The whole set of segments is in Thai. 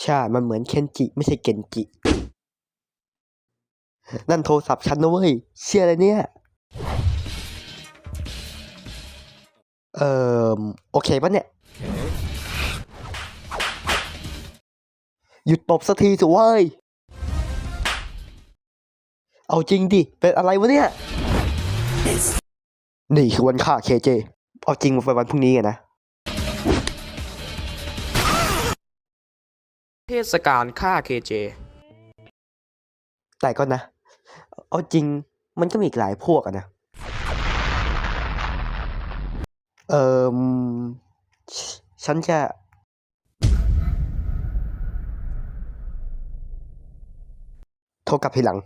ใช่ มันเหมือนเคนจิไม่ใช่เกนจิ นั่นโทรศัพท์ฉันนะเว้ย เชื่ออะไรเนี่ย เอ่อ โอเคปะเนี่ย หยุดตบสักทีสิเว้ย เอาจริงดิ เป็นอะไรวะเนี่ย นี่คือวันฆ่าเคเจ เอาจริงมาไปวันพรุ่งนี้ไงนะ เทศกาลฆ่าเคเจ แต่ก็นะ เอาจริงมันก็มีอีกหลายพวกอะนะ เอ่อฉฉันจะโทรกลับทีหลัง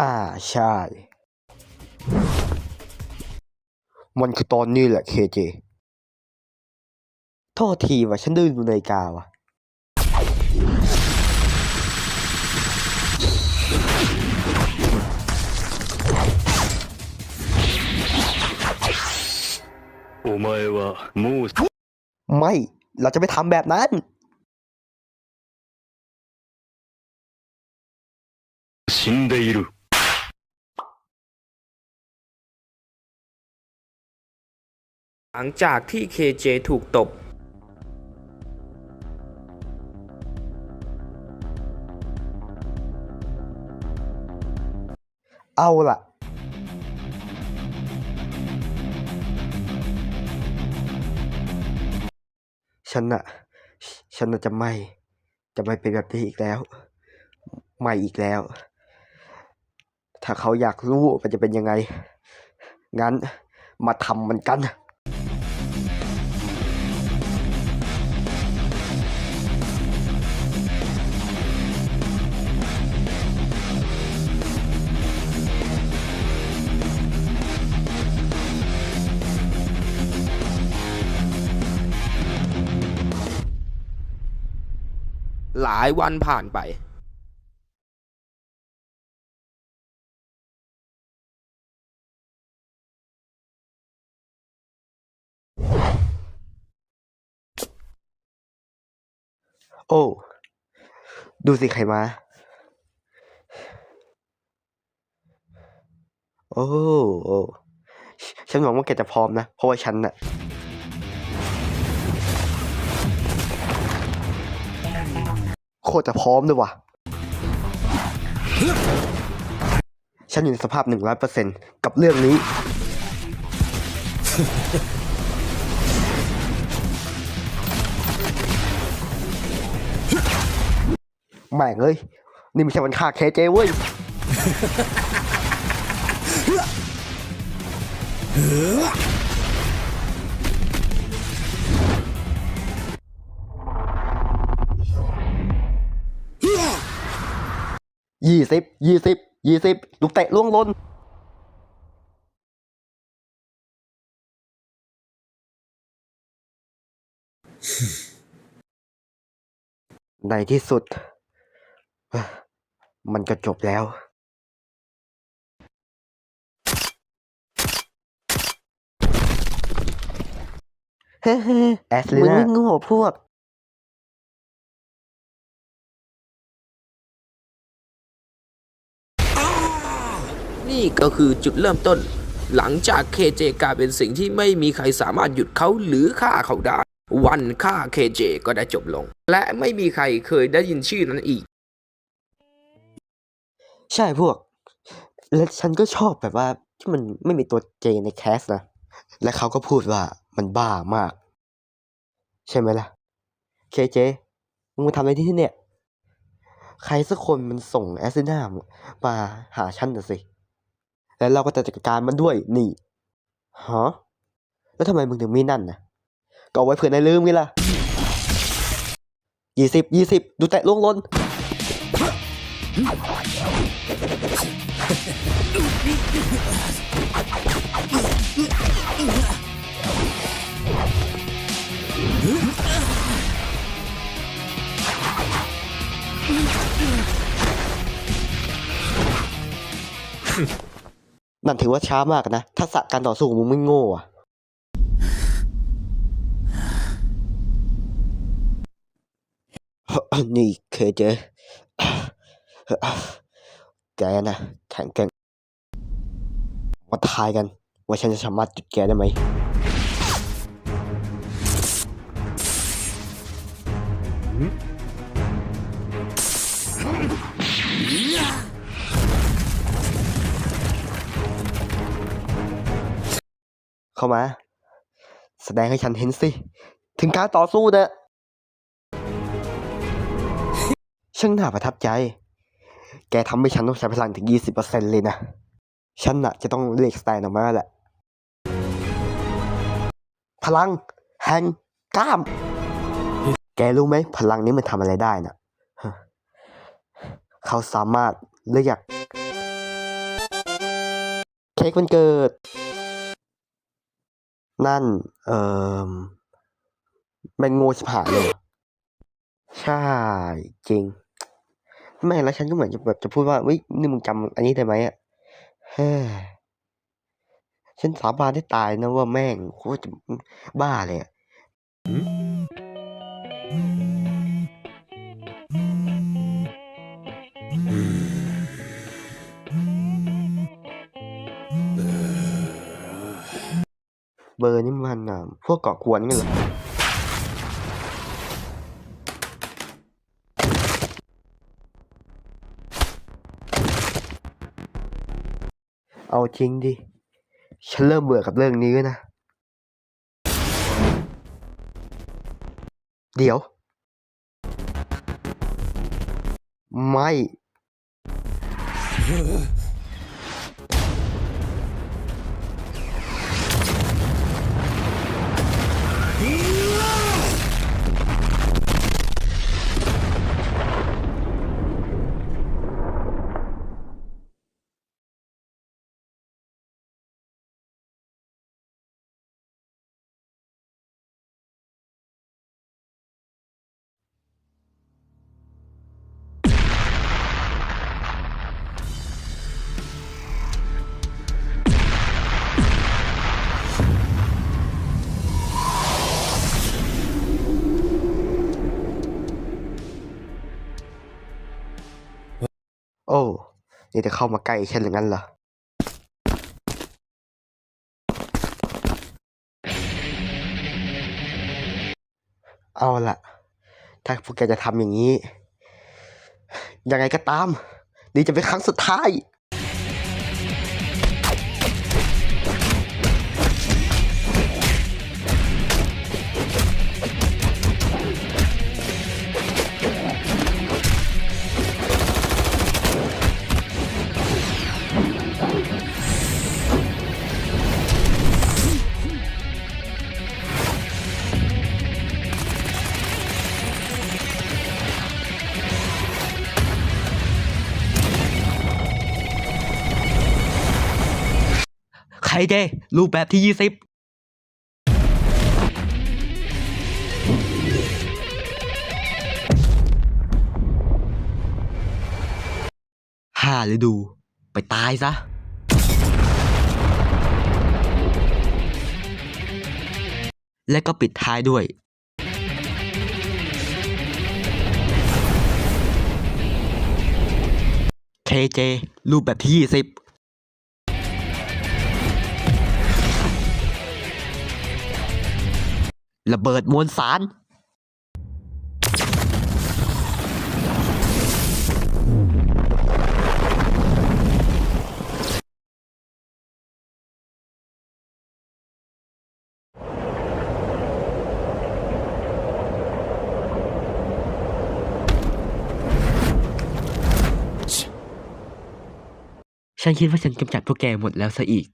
อ่าใช่ มันคือตอนนี้แหละเคเจโทษทีว่ะฉันดื้อดูนาฬิกาว่ะ โอ้ไม่ว่ะมูสไม่ เราจะไม่ทำแบบนั้น ชินเดอิรุ หลังจากที่เคเจถูกตบเอาล่ะ ฉันน่ะ ฉันน่ะจะไม่ จะไม่เป็นแบบนี้อีกแล้ว ไม่อีกแล้ว ถ้าเขาอยากรู้มันจะเป็นยังไง งั้นมาทำมันกัน ลายวันผ่านไปโอ้ ดูสิใครมาโอ้โอ้ ฉันหวังว่าแกจะพร้อมนะ เพราะว่าฉันน่ะ โคตรจะพร้อมด้วยว่ะ ฉันอยู่ในสภาพหนึ่งร้อยเปอร์เซ็นกับเรื่องนี้ แม่งเอ้ยนี่ไม่ใช่วันฆ่าเคเจเว้ย ยี่สิบยี่สิบยี่สิบลูกเตะล่วงลนในที่สุดเอ้อมันก็จบแล้ว เฮ้แอสลิน่ามึงโง่พวก นี่ก็คือจุดเริ่มต้น หลังจากเคเจกลายเป็นสิ่งที่ไม่มีใครสามารถหยุดเขาหรือฆ่าเขาได้ วันฆ่าเคเจก็ได้จบลง และไม่มีใครเคยได้ยินชื่อนั้นอีก ใช่พวก และฉันก็ชอบแบบว่าที่มันไม่มีตัวเจในแคสนะ และเขาก็พูดว่ามันบ้ามาก ใช่ไหมล่ะ เคเจมึงมาทำอะไรที่เนี่ย ใครสักคนมันส่งแอสซินามาหาฉันน่ะสิ แล้วเราก็จะจัดการมันด้วยนี่ฮะแล้วทำไมมึงถึงไม่นั่นนะก็เอไว้เผื่อนายลืมไงล่ะยี่สิบยี่สิบดูแตะล่วงลนเนั่นถือว่าช้ามากนะทักษะการต่อสู้ของมึงไม่โง่อะนี่เคเจแกนะแข็งแกร่งมาทายกัน ว่าฉันจะสามารถจุดแกได้ไหม เข้ามา แสดงให้ฉันเห็นสิ ถึงการต่อสู้นะช่างน่าประทับใจ แกทำให้ฉันต้องใช้พลังถึง 20%เลยนะ ฉันน่ะจะต้องเรียกสแตนออกมาแหละ พลังแห่งกล้าม แกรู้ไหมพลังนี้มันทำอะไรได้นะฮะเขาสามารถเรียกเค้กวันเกิด นั่น เอ่อเป็นงูชิบหายเลย ใช่ จริง แม่แล้วฉันก็เหมือนจะแบบจะพูดว่าเฮ้ยนี่มึงจำอันนี้ได้ไหมอะเฮ้ยฉันสาบานได้ตายนะว่าแม่งโคตรบ้าเลยอะ เบอร์นี่มันอะพวกเกาะกวนกันเหรอเอาจริงดิ ฉันเริ่มเบื่อกับเรื่องนี้แล้วนะ เดี๋ยว ไม่ โอ้ นี่จะเข้ามาใกล้ฉันหรืองั้นเหรอ เอาละถ้าพวกแกจะทำอย่างนี้ ยังไงก็ตาม นี่จะเป็นครั้งสุดท้าย ช้เดรูปแบบที่ 20ห้าฤดู ไปตายซะ และก็ปิดท้ายด้วยเคเจรูปแบบที่ 20 ระเบิดมวลสาร ฉันคิดว่าฉันกำจัดพวกแกหมดแล้วซะอีก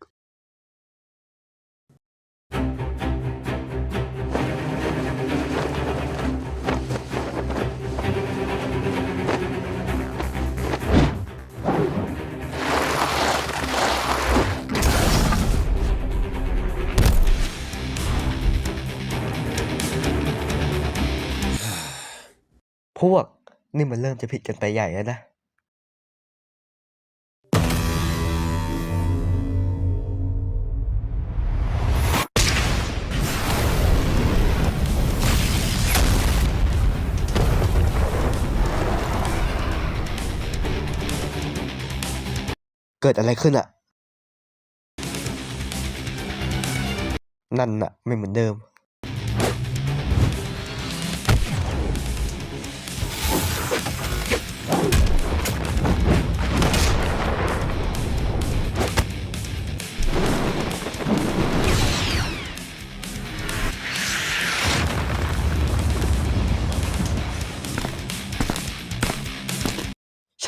พวก นี่มันเริ่มจะผิดกันไปใหญ่แล้วนะเกิดอะไรขึ้นอะนั่นอะไม่เหมือนเดิม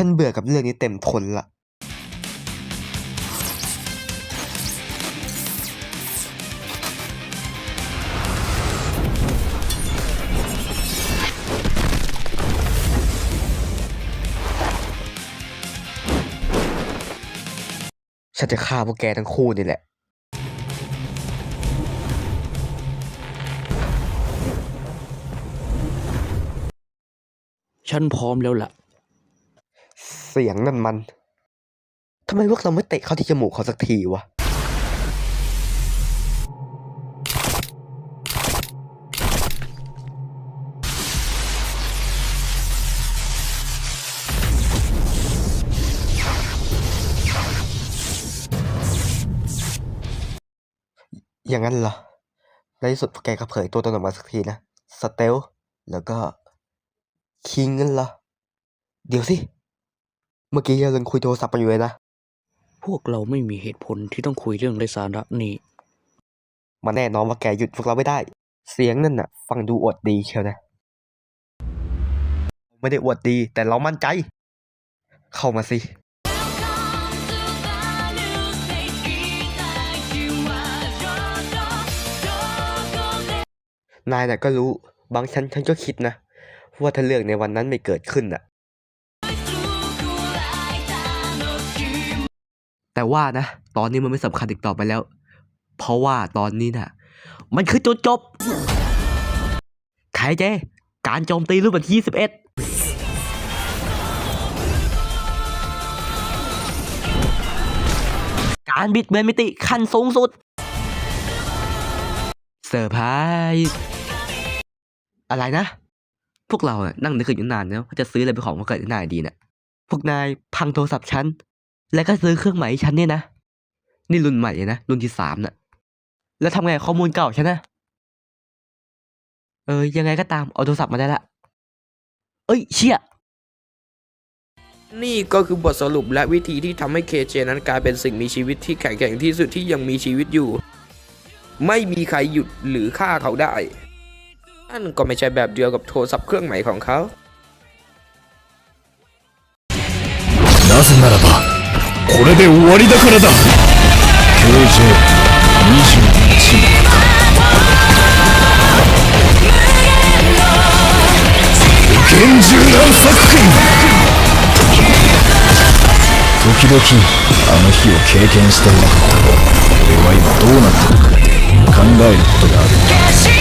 ฉันเบื่อกับเรื่องนี้เต็มทนละฉันจะฆ่าพวกแกทั้งคู่นี่แหละ ฉันพร้อมแล้วล่ะ สียงนั่นมัน ทำไมพวกเราไม่เตะเข้าที่จมูกเขาสักทีวะ อย่างนั้นเหรอ ในที่สุดแกก็เผยตัวตนออกมาสักทีนะ สเตล แล้วก็คิงงั้นเหรอ เดี๋ยวสิ เมื่อกี้เรายังคุยโทรศัพท์กันอยู่เลยนะ พวกเราไม่มีเหตุผลที่ต้องคุยเรื่องไร้สาระนี่ มันแน่นอนว่าแกหยุดพวกเราไม่ได้ เสียงนั่นน่ะ ฟังดูอวดดีเชียวนะ ไม่ได้อวดดีแต่เรามั่นใจ เข้ามาสิ นายน่ะก็รู้ บางชั้นฉันก็คิดนะ ว่าถ้าเรื่องในวันนั้นไม่เกิดขึ้นน่ะ แต่ว่านะ ตอนนี้มันไม่สำคัญอีกต่อไปแล้ว เพราะว่าตอนนี้น่ะ มันคือจุดจบไคเจ การโจมตีรูปวันที่21การบิดเบือนมิติขั้นสูงสุด เซอร์ไพรส์อะไรนะ พวกเรานั่งนึกกันอยู่นานแล้วว่าจะซื้ออะไรเป็นของมาเกิดนายดีเนะ่ะพวกนายพังโทรศัพท์ฉัน แล้วก็ซื้อเครื่องใหม่ให้ฉันเนี่ยนะ นี่รุ่นใหม่เลยนะ รุ่นที่สามน่ะ แล้วทำไงกับข้อมูลเก่าฉันนะ เออ ยังไงก็ตาม เอาโทรศัพท์มาได้ละ เอ้ย เชี่ย นี่ก็คือบทสรุปและวิธีที่ทำให้เคเจนั้นกลายเป็นสิ่งมีชีวิตที่แข็งแกร่งที่สุดที่ยังมีชีวิตอยู่ ไม่มีใครหยุดหรือฆ่าเขาได้ นั่นก็ไม่ใช่แบบเดียวกับโทรศัพท์เครื่องใหม่ของเขา なぜならば これで終わりだからだ。KJ21 厳重な作品時々あの日を経験している俺は今どうなってるか考えることがある。